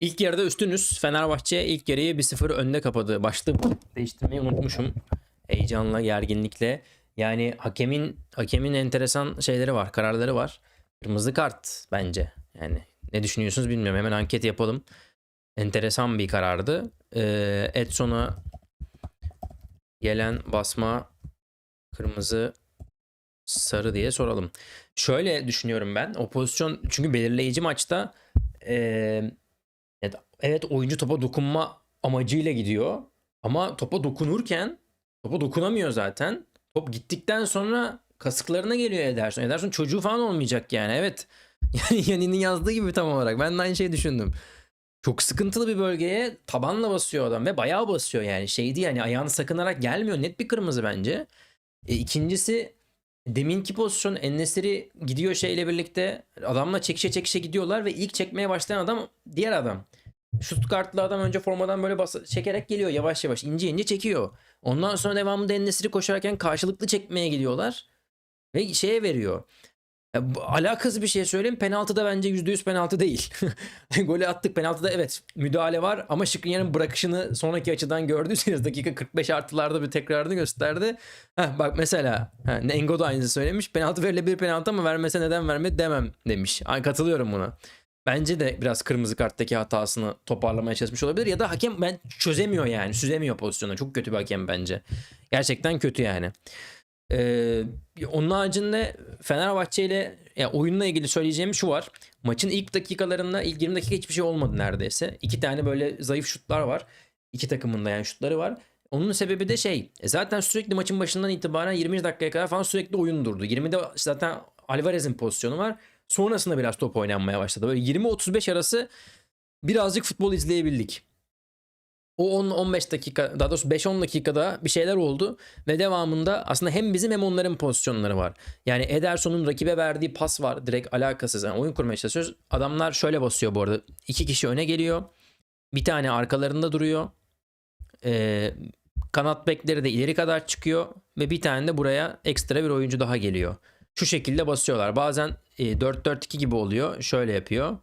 İlk yarıda üstünüz. Fenerbahçe ilk yarıyı 1-0 önde kapadı. Başlığı değiştirmeyi unutmuşum. Heyecanla, gerginlikle. Yani hakemin hakemin enteresan şeyleri var, kararları var. Kırmızı kart bence. Yani ne düşünüyorsunuz bilmiyorum. Hemen anket yapalım. Enteresan bir karardı. Ee, Edson'a gelen basma kırmızı sarı diye soralım. Şöyle düşünüyorum ben. O pozisyon çünkü belirleyici maçta eee, evet, evet oyuncu topa dokunma amacıyla gidiyor. Ama topa dokunurken topa dokunamıyor zaten. Top gittikten sonra kasıklarına geliyor Ederson. Ederson çocuğu falan olmayacak yani. Evet. Yani Yani'nin yazdığı gibi tam olarak. Ben de aynı şeyi düşündüm. Çok sıkıntılı bir bölgeye tabanla basıyor adam ve bayağı basıyor yani. Şey değil yani ayağını sakınarak gelmiyor. Net bir kırmızı bence. E, ikincisi deminki pozisyon Ennesiri gidiyor şeyle birlikte adamla çekişe çekişe gidiyorlar ve ilk çekmeye başlayan adam diğer adam. Stuttgartlı adam önce formadan böyle bas çekerek geliyor yavaş yavaş ince ince çekiyor. Ondan sonra devamında Ennesiri koşarken karşılıklı çekmeye gidiyorlar ve şeye veriyor. Alakasız bir şey söyleyeyim. Penaltıda bence %100 penaltı değil. Golü attık. Penaltıda evet müdahale var ama Şikrinyar'ın bırakışını sonraki açıdan gördüyseniz dakika 45 artılarda bir tekrarını gösterdi. Heh, bak mesela ha, Nengo da aynısı söylemiş. Penaltı verilebilir penaltı ama vermese neden vermedi demem demiş. Ay, katılıyorum buna. Bence de biraz kırmızı karttaki hatasını toparlamaya çalışmış olabilir. Ya da hakem ben çözemiyor yani. Süzemiyor pozisyonu. Çok kötü bir hakem bence. Gerçekten kötü yani. Ee, onun haricinde Fenerbahçe ile ya oyunla ilgili söyleyeceğim şu var. Maçın ilk dakikalarında ilk 20 dakika hiçbir şey olmadı neredeyse. İki tane böyle zayıf şutlar var. İki takımın da yani şutları var. Onun sebebi de şey e, zaten sürekli maçın başından itibaren 20 dakikaya kadar falan sürekli oyun durdu. 20'de zaten Alvarez'in pozisyonu var. Sonrasında biraz top oynanmaya başladı. Böyle 20-35 arası birazcık futbol izleyebildik. O 10-15 dakika daha doğrusu 5-10 dakikada bir şeyler oldu ve devamında aslında hem bizim hem onların pozisyonları var. Yani Ederson'un rakibe verdiği pas var direkt alakasız. Yani oyun kurmaya çalışıyoruz. Adamlar şöyle basıyor bu arada. İki kişi öne geliyor. Bir tane arkalarında duruyor. Ee, kanat bekleri de ileri kadar çıkıyor ve bir tane de buraya ekstra bir oyuncu daha geliyor. Şu şekilde basıyorlar. Bazen e, 4-4-2 gibi oluyor. Şöyle yapıyor.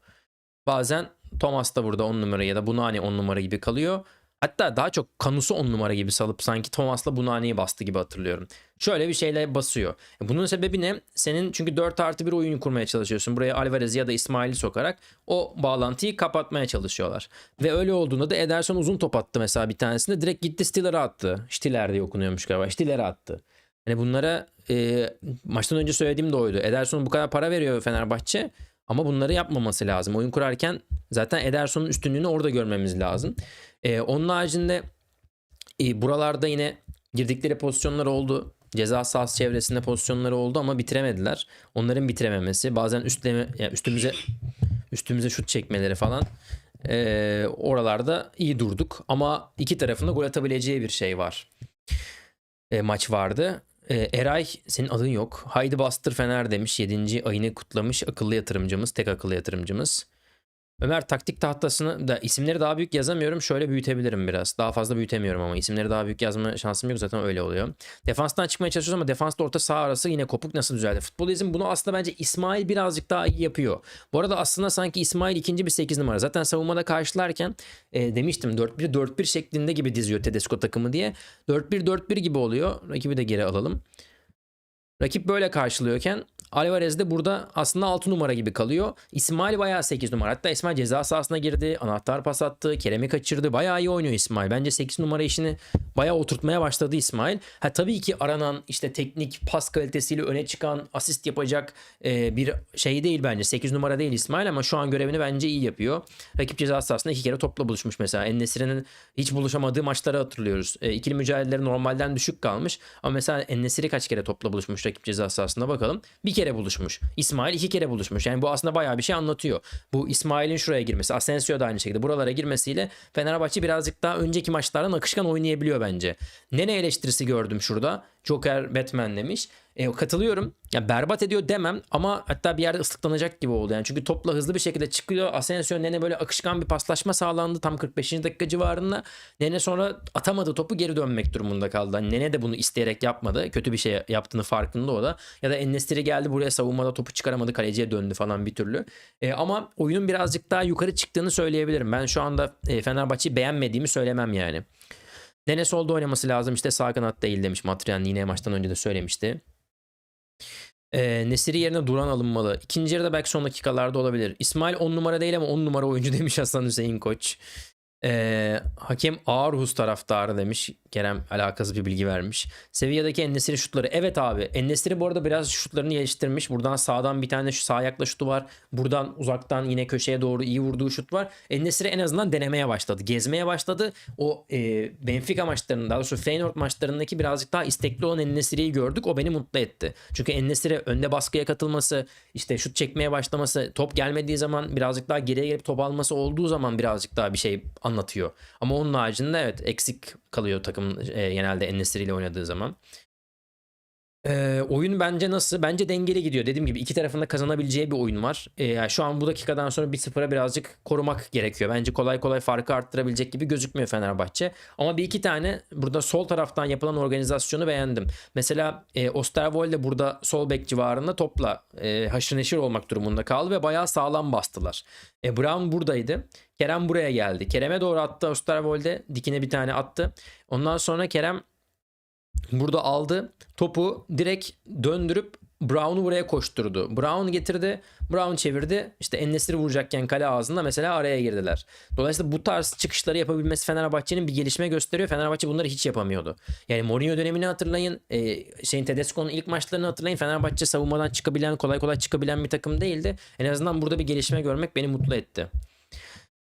Bazen Thomas da burada 10 numara ya da Bunani 10 numara gibi kalıyor. Hatta daha çok Kanus'u 10 numara gibi salıp sanki Thomas'la Bunani'yi bastı gibi hatırlıyorum. Şöyle bir şeyle basıyor. E, Bunun sebebi ne? Senin çünkü 4 artı bir oyunu kurmaya çalışıyorsun. Buraya Alvarez ya da İsmail'i sokarak o bağlantıyı kapatmaya çalışıyorlar. Ve öyle olduğunda da Ederson uzun top attı mesela bir tanesinde. Direkt gitti Stiller'a attı. Stiller diye okunuyormuş galiba. Stiller'e attı. Hani bunlara e, maçtan önce söylediğim de oydu. Ederson bu kadar para veriyor Fenerbahçe. Ama bunları yapmaması lazım. Oyun kurarken zaten Ederson'un üstünlüğünü orada görmemiz lazım. Ee, onun haricinde e, buralarda yine girdikleri pozisyonlar oldu. Ceza sahası çevresinde pozisyonları oldu ama bitiremediler. Onların bitirememesi, bazen üstleme, yani üstümüze üstümüze şut çekmeleri falan. Ee, oralarda iyi durduk ama iki tarafında gol atabileceği bir şey var. E, maç vardı. E, Eray senin adın yok. Haydi bastır Fener demiş. 7. ayını kutlamış akıllı yatırımcımız. Tek akıllı yatırımcımız. Ömer taktik tahtasını da isimleri daha büyük yazamıyorum. Şöyle büyütebilirim biraz. Daha fazla büyütemiyorum ama isimleri daha büyük yazma şansım yok zaten öyle oluyor. Defanstan çıkmaya çalışıyoruz ama defansla orta saha arası yine kopuk nasıl düzeldi? Futbolizm bunu aslında bence İsmail birazcık daha iyi yapıyor. Bu arada aslında sanki İsmail ikinci bir 8 numara. Zaten savunmada karşılarken e, demiştim 4-1-4-1 şeklinde gibi diziyor Tedesco takımı diye. 4-1-4-1 gibi oluyor. Rakibi de geri alalım. Rakip böyle karşılıyorken Alvarez de burada aslında 6 numara gibi kalıyor. İsmail bayağı 8 numara. Hatta İsmail ceza sahasına girdi. Anahtar pas attı. Kerem'i kaçırdı. Bayağı iyi oynuyor İsmail. Bence 8 numara işini bayağı oturtmaya başladı İsmail. Ha tabii ki aranan işte teknik pas kalitesiyle öne çıkan asist yapacak e, bir şey değil bence. 8 numara değil İsmail ama şu an görevini bence iyi yapıyor. Rakip ceza sahasında iki kere topla buluşmuş mesela. Ennesiri'nin hiç buluşamadığı maçları hatırlıyoruz. E, ikili mücadeleleri normalden düşük kalmış. Ama mesela Ennesiri kaç kere topla buluşmuş rakip ceza sahasında bakalım. Bir kere buluşmuş. İsmail iki kere buluşmuş. Yani bu aslında bayağı bir şey anlatıyor. Bu İsmail'in şuraya girmesi, Asensio da aynı şekilde buralara girmesiyle Fenerbahçe birazcık daha önceki maçlardan akışkan oynayabiliyor bence. Nene eleştirisi gördüm şurada. Joker Batman demiş. E, katılıyorum. Ya berbat ediyor demem ama hatta bir yerde ıslıklanacak gibi oldu yani. Çünkü topla hızlı bir şekilde çıkıyor. Asensio Nene böyle akışkan bir paslaşma sağlandı tam 45. dakika civarında. Nene sonra atamadı topu geri dönmek durumunda kaldı. Hani Nene de bunu isteyerek yapmadı. Kötü bir şey yaptığını farkında o da. Ya da Ennesiri geldi buraya savunmada topu çıkaramadı. Kaleciye döndü falan bir türlü. E, ama oyunun birazcık daha yukarı çıktığını söyleyebilirim. Ben şu anda e, Fenerbahçe'yi beğenmediğimi söylemem yani. Nene solda oynaması lazım işte sağ kanat değil demiş Matrian yine maçtan önce de söylemişti. Ee, Nesiri yerine Duran alınmalı. İkinci yarıda belki son dakikalarda olabilir. İsmail 10 numara değil ama 10 numara oyuncu demiş Hasan Hüseyin Koç. Ee, hakem Ağırhus taraftarı demiş. Kerem alakasız bir bilgi vermiş. Sevilla'daki Ennesiri şutları. Evet abi. Ennesiri bu arada biraz şutlarını geliştirmiş. Buradan sağdan bir tane şu sağ ayakla şutu var. Buradan uzaktan yine köşeye doğru iyi vurduğu şut var. Ennesiri en azından denemeye başladı. Gezmeye başladı. O e, Benfica maçlarında daha doğrusu Feyenoord maçlarındaki birazcık daha istekli olan Ennesiri'yi gördük. O beni mutlu etti. Çünkü Ennesiri önde baskıya katılması, işte şut çekmeye başlaması, top gelmediği zaman birazcık daha geriye gelip top alması olduğu zaman birazcık daha bir şey anlatıyor. Ama onun haricinde evet eksik kalıyor takım e, genelde Enesiri ile oynadığı zaman. E, oyun bence nasıl? Bence dengeli gidiyor. Dediğim gibi iki tarafında kazanabileceği bir oyun var. E, yani şu an bu dakikadan sonra bir sıfıra birazcık korumak gerekiyor. Bence kolay kolay farkı arttırabilecek gibi gözükmüyor Fenerbahçe. Ama bir iki tane burada sol taraftan yapılan organizasyonu beğendim. Mesela e, Osterwolde burada sol bek civarında topla e, haşır neşir olmak durumunda kaldı ve bayağı sağlam bastılar. E, Brown buradaydı. Kerem buraya geldi. Kerem'e doğru attı Osterwolde. Dikine bir tane attı. Ondan sonra Kerem burada aldı. Topu direkt döndürüp Brown'u buraya koşturdu. Brown getirdi. Brown çevirdi. İşte Ennesiri vuracakken kale ağzında mesela araya girdiler. Dolayısıyla bu tarz çıkışları yapabilmesi Fenerbahçe'nin bir gelişme gösteriyor. Fenerbahçe bunları hiç yapamıyordu. Yani Mourinho dönemini hatırlayın. E, şeyin Tedesco'nun ilk maçlarını hatırlayın. Fenerbahçe savunmadan çıkabilen, kolay kolay çıkabilen bir takım değildi. En azından burada bir gelişme görmek beni mutlu etti.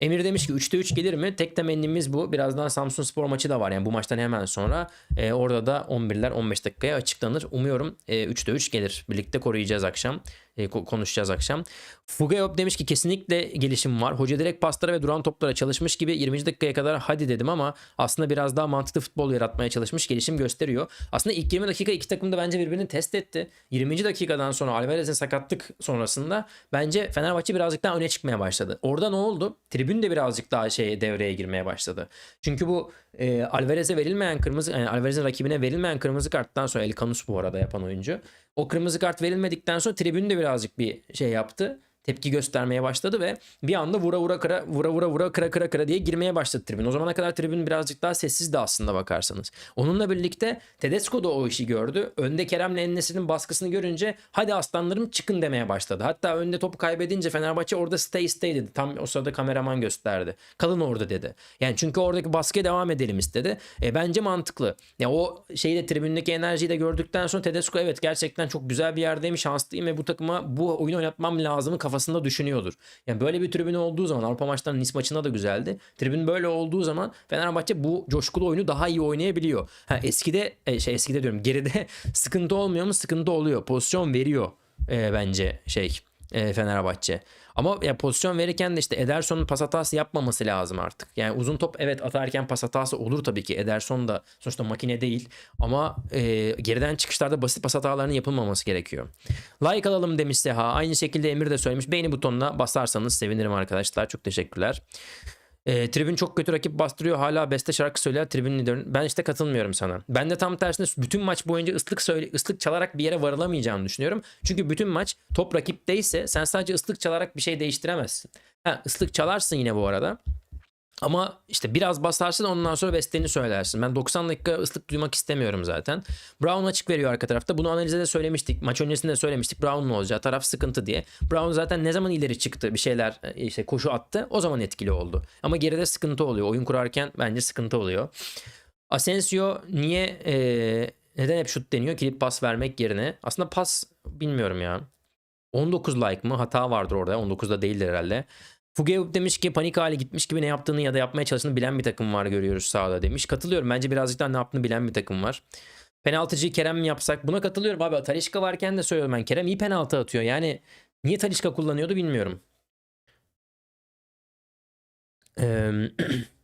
Emir demiş ki 3'te 3 gelir mi? Tek temennimiz bu. Birazdan Samsun Spor maçı da var. Yani bu maçtan hemen sonra e, orada da 11'ler 15 dakikaya açıklanır. Umuyorum e, 3'te 3 gelir. Birlikte koruyacağız akşam. E, konuşacağız akşam. Fugayop demiş ki kesinlikle gelişim var. Hoca direkt paslara ve duran toplara çalışmış gibi 20. dakikaya kadar hadi dedim ama aslında biraz daha mantıklı futbol yaratmaya çalışmış. Gelişim gösteriyor. Aslında ilk 20 dakika iki takım da bence birbirini test etti. 20. dakikadan sonra Alvarez'in sakatlık sonrasında bence Fenerbahçe birazcık daha öne çıkmaya başladı. Orada ne oldu? Tribün de birazcık daha şey devreye girmeye başladı. Çünkü bu e, Alvarez'e verilmeyen kırmızı yani Alvarez'in rakibine verilmeyen kırmızı karttan sonra El Canus bu arada yapan oyuncu. O kırmızı kart verilmedikten sonra tribün de birazcık bir şey yaptı tepki göstermeye başladı ve bir anda vura vura kıra vura vura vura kıra kıra kıra diye girmeye başladı tribün. O zamana kadar tribün birazcık daha sessizdi aslında bakarsanız. Onunla birlikte Tedesco da o işi gördü. Önde Kerem'le Ennesir'in baskısını görünce hadi aslanlarım çıkın demeye başladı. Hatta önde topu kaybedince Fenerbahçe orada stay stay dedi. Tam o sırada kameraman gösterdi. Kalın orada dedi. Yani çünkü oradaki baskıya devam edelim istedi. E, bence mantıklı. Ya o şeyi de tribündeki enerjiyi de gördükten sonra Tedesco evet gerçekten çok güzel bir yerdeyim, şanslıyım ve bu takıma bu oyunu oynatmam lazım kafasında düşünüyordur. Yani böyle bir tribün olduğu zaman Avrupa maçlarının Nice maçında da güzeldi. Tribün böyle olduğu zaman Fenerbahçe bu coşkulu oyunu daha iyi oynayabiliyor. Ha, eskide e, şey eskide diyorum geride sıkıntı olmuyor mu? Sıkıntı oluyor. Pozisyon veriyor e, bence şey e, Fenerbahçe. Ama ya pozisyon verirken de işte Ederson'un pas hatası yapmaması lazım artık. Yani uzun top evet atarken pas hatası olur tabii ki. Ederson da sonuçta makine değil. Ama e, geriden çıkışlarda basit pas hatalarının yapılmaması gerekiyor. Like alalım demiş Seha. Aynı şekilde Emir de söylemiş. Beğeni butonuna basarsanız sevinirim arkadaşlar. Çok teşekkürler. E, tribün çok kötü rakip bastırıyor. Hala beste şarkı söyler tribün liderin. Ben işte katılmıyorum sana. Ben de tam tersine bütün maç boyunca ıslık söyle, ıslık çalarak bir yere varılamayacağını düşünüyorum. Çünkü bütün maç top rakipteyse sen sadece ıslık çalarak bir şey değiştiremezsin. Ha, ıslık çalarsın yine bu arada. Ama işte biraz basarsın ondan sonra besteni söylersin. Ben 90 dakika ıslık duymak istemiyorum zaten. Brown açık veriyor arka tarafta. Bunu analize de söylemiştik. Maç öncesinde de söylemiştik. Brown'un olacağı taraf sıkıntı diye. Brown zaten ne zaman ileri çıktı bir şeyler e, işte koşu attı. O zaman etkili oldu. Ama geride sıkıntı oluyor. Oyun kurarken bence sıkıntı oluyor. Asensio niye e, neden hep şut deniyor? Kilit pas vermek yerine. Aslında pas bilmiyorum ya. 19 like mı? Hata vardır orada. 19'da değildir herhalde. Fugev demiş ki panik hale gitmiş gibi ne yaptığını ya da yapmaya çalıştığını bilen bir takım var görüyoruz sahada demiş. Katılıyorum. Bence birazcık daha ne yaptığını bilen bir takım var. Penaltıcıyı Kerem mi yapsak? Buna katılıyorum abi. Talişka varken de söylüyorum ben. Kerem iyi penaltı atıyor. Yani niye Talişka kullanıyordu bilmiyorum. Eee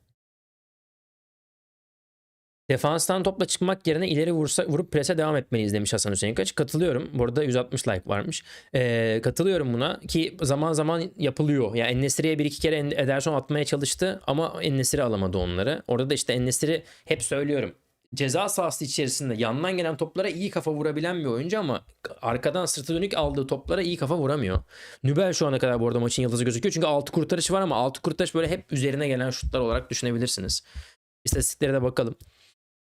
Defanstan topla çıkmak yerine ileri vursa, vurup prese devam etmeliyiz demiş Hasan Hüseyin Kaç. Katılıyorum. Bu arada 160 like varmış. Ee, katılıyorum buna ki zaman zaman yapılıyor. Yani Ennesiri'ye bir iki kere Ederson atmaya çalıştı ama Ennesiri alamadı onları. Orada da işte Ennesiri hep söylüyorum. Ceza sahası içerisinde yandan gelen toplara iyi kafa vurabilen bir oyuncu ama arkadan sırtı dönük aldığı toplara iyi kafa vuramıyor. Nübel şu ana kadar bu arada maçın yıldızı gözüküyor. Çünkü 6 kurtarışı var ama 6 kurtarış böyle hep üzerine gelen şutlar olarak düşünebilirsiniz. İstatistiklere de bakalım.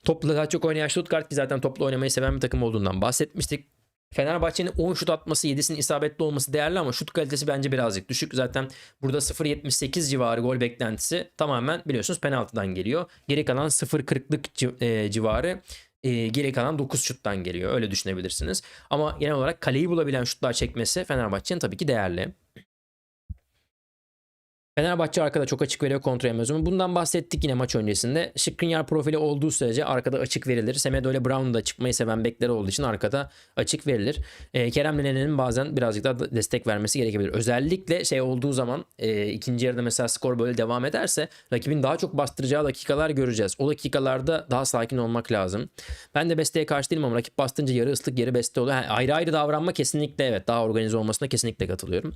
Topla daha çok oynayan Stuttgart ki zaten topla oynamayı seven bir takım olduğundan bahsetmiştik. Fenerbahçe'nin 10 şut atması 7'sinin isabetli olması değerli ama şut kalitesi bence birazcık düşük. Zaten burada 0.78 civarı gol beklentisi tamamen biliyorsunuz penaltıdan geliyor. Geri kalan 0.40'lık ci- e, civarı e, geri kalan 9 şuttan geliyor. Öyle düşünebilirsiniz. Ama genel olarak kaleyi bulabilen şutlar çekmesi Fenerbahçe'nin tabii ki değerli. Fenerbahçe arkada çok açık veriyor kontrol mezunu. Bundan bahsettik yine maç öncesinde. Skriniar profili olduğu sürece arkada açık verilir. Semedo ile Brown da çıkmayı seven bekleri olduğu için arkada açık verilir. E, Kerem Lenen'in bazen birazcık daha destek vermesi gerekebilir. Özellikle şey olduğu zaman e, ikinci yarıda mesela skor böyle devam ederse rakibin daha çok bastıracağı dakikalar göreceğiz. O dakikalarda daha sakin olmak lazım. Ben de besteye karşı değilim ama rakip bastınca yarı ıslık yarı beste oluyor. Yani ayrı ayrı davranma kesinlikle evet daha organize olmasına kesinlikle katılıyorum.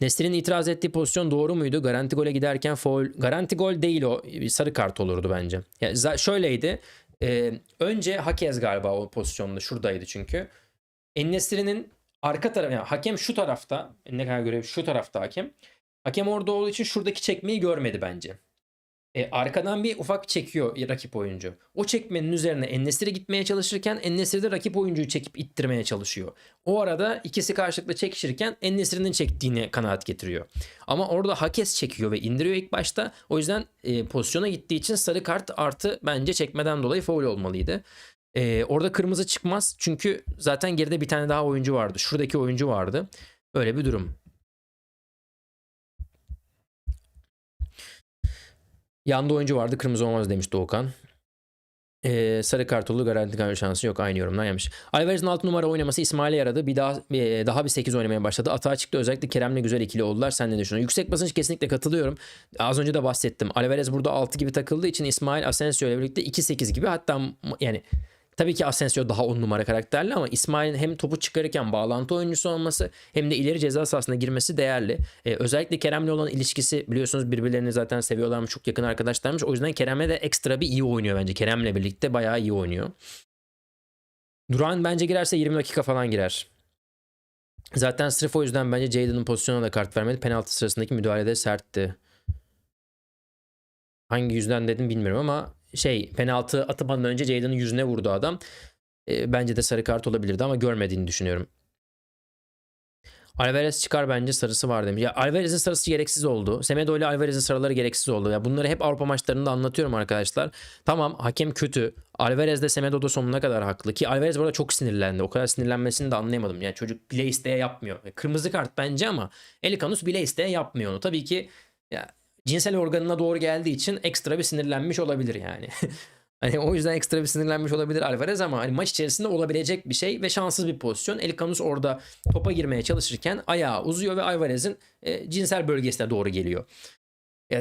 Nesrin'in itiraz ettiği pozisyon doğru muydu? Garanti gole giderken foul. Garanti gol değil o. Sarı kart olurdu bence. Yani şöyleydi. Ee, önce Hakez galiba o pozisyonda. Şuradaydı çünkü. Ennesiri'nin arka tarafı yani hakem şu tarafta. Ne kadar görev şu tarafta hakem. Hakem orada olduğu için şuradaki çekmeyi görmedi bence. E, arkadan bir ufak çekiyor rakip oyuncu. O çekmenin üzerine Ennesiri gitmeye çalışırken Ennesiri de rakip oyuncuyu çekip ittirmeye çalışıyor. O arada ikisi karşılıklı çekişirken Ennesiri'nin çektiğine kanaat getiriyor. Ama orada Hakes çekiyor ve indiriyor ilk başta. O yüzden e, pozisyona gittiği için sarı kart artı bence çekmeden dolayı foul olmalıydı. E, orada kırmızı çıkmaz çünkü zaten geride bir tane daha oyuncu vardı. Şuradaki oyuncu vardı. Böyle bir durum. Yanda oyuncu vardı kırmızı olmaz demiş Doğukan. Ee, sarı kart oldu garanti kalma şansı yok aynı yorumdan yemiş. Alvarez'in 6 numara oynaması İsmail'e yaradı. Bir daha e, daha bir 8 oynamaya başladı. Atağa çıktı özellikle Kerem'le güzel ikili oldular. Sen ne düşünüyorsun? Yüksek basınç kesinlikle katılıyorum. Az önce de bahsettim. Alvarez burada 6 gibi takıldığı için İsmail Asensio ile birlikte 2-8 gibi hatta yani Tabii ki Asensio daha 10 numara karakterli ama İsmail'in hem topu çıkarırken bağlantı oyuncusu olması hem de ileri ceza sahasına girmesi değerli. Ee, özellikle Kerem'le olan ilişkisi biliyorsunuz birbirlerini zaten seviyorlarmış, çok yakın arkadaşlarmış. O yüzden Kerem'e de ekstra bir iyi oynuyor bence. Kerem'le birlikte bayağı iyi oynuyor. Duran bence girerse 20 dakika falan girer. Zaten sırf o yüzden bence Jadon'ın pozisyonuna da kart vermedi. Penaltı sırasındaki müdahale de sertti. Hangi yüzden dedim bilmiyorum ama şey penaltı atmadan önce Jadon'ın yüzüne vurdu adam. E, bence de sarı kart olabilirdi ama görmediğini düşünüyorum. Alvarez çıkar bence sarısı var demiş. Ya Alvarez'in sarısı gereksiz oldu. Semedo ile Alvarez'in sarıları gereksiz oldu. Ya bunları hep Avrupa maçlarında anlatıyorum arkadaşlar. Tamam hakem kötü. Alvarez de Semedo da sonuna kadar haklı. Ki Alvarez burada çok sinirlendi. O kadar sinirlenmesini de anlayamadım. Yani çocuk bile isteye yapmıyor. Kırmızı kart bence ama Elikanus bile isteye yapmıyor onu. Tabii ki ya, cinsel organına doğru geldiği için ekstra bir sinirlenmiş olabilir yani. Hani o yüzden ekstra bir sinirlenmiş olabilir Alvarez ama hani maç içerisinde olabilecek bir şey ve şanssız bir pozisyon. Elikanus orada topa girmeye çalışırken ayağı uzuyor ve Alvarez'in e, cinsel bölgesine doğru geliyor.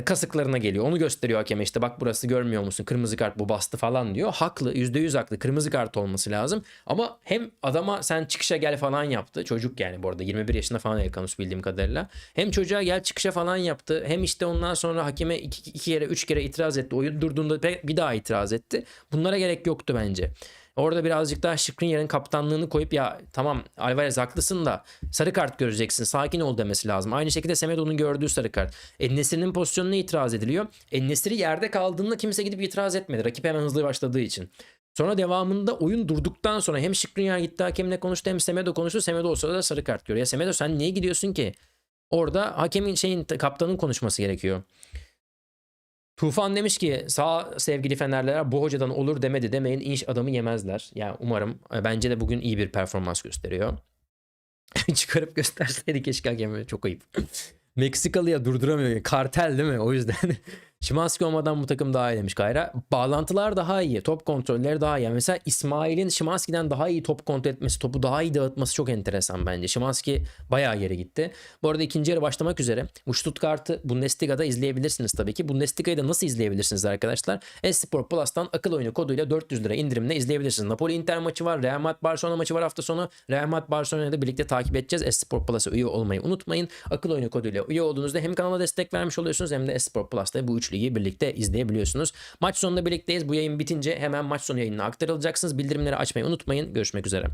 Kasıklarına geliyor. Onu gösteriyor hakeme işte bak burası görmüyor musun? Kırmızı kart bu bastı falan diyor. Haklı %100 haklı. Kırmızı kart olması lazım. Ama hem adama sen çıkışa gel falan yaptı. Çocuk yani bu arada 21 yaşında falan Elkanus bildiğim kadarıyla. Hem çocuğa gel çıkışa falan yaptı. Hem işte ondan sonra hakeme iki, iki kere üç kere itiraz etti. Oyun durduğunda bir daha itiraz etti. Bunlara gerek yoktu bence. Orada birazcık daha Skriniar'ın kaptanlığını koyup ya tamam Alvarez haklısın da sarı kart göreceksin sakin ol demesi lazım. Aynı şekilde Semedo'nun gördüğü sarı kart. Ennesir'in pozisyonuna itiraz ediliyor. Ennesir'i yerde kaldığında kimse gidip itiraz etmedi. Rakip hemen hızlı başladığı için. Sonra devamında oyun durduktan sonra hem Skriniar gitti hakemle konuştu hem Semedo konuştu. Semedo o sırada sarı kart görüyor. Ya Semedo sen niye gidiyorsun ki? Orada hakemin şeyin kaptanın konuşması gerekiyor. Tufan demiş ki sağ sevgili Fenerliler bu hocadan olur demedi demeyin iş adamı yemezler. Yani umarım e, bence de bugün iyi bir performans gösteriyor. Çıkarıp gösterseydi keşke hakemi çok ayıp. Meksikalıya durduramıyor. Kartel değil mi? O yüzden Şimanski olmadan bu takım daha iyi demiş Kayra. Bağlantılar daha iyi. Top kontrolleri daha iyi. Mesela İsmail'in Şimanski'den daha iyi top kontrol etmesi, topu daha iyi dağıtması çok enteresan bence. Şimanski bayağı geri gitti. Bu arada ikinci yarı başlamak üzere. Bu Stuttgart'ı Bundesliga'da izleyebilirsiniz tabii ki. Bundesliga'yı da nasıl izleyebilirsiniz arkadaşlar? Esport Plus'tan akıl oyunu koduyla 400 lira indirimle izleyebilirsiniz. Napoli Inter maçı var. Real Madrid Barcelona maçı var hafta sonu. Real Madrid Barcelona'yı da birlikte takip edeceğiz. Esport Plus'a üye olmayı unutmayın. Akıl oyunu koduyla üye olduğunuzda hem kanala destek vermiş oluyorsunuz hem de Esport Plus'ta bu üç ligi birlikte izleyebiliyorsunuz. Maç sonunda birlikteyiz. Bu yayın bitince hemen maç sonu yayınına aktarılacaksınız. Bildirimleri açmayı unutmayın. Görüşmek üzere.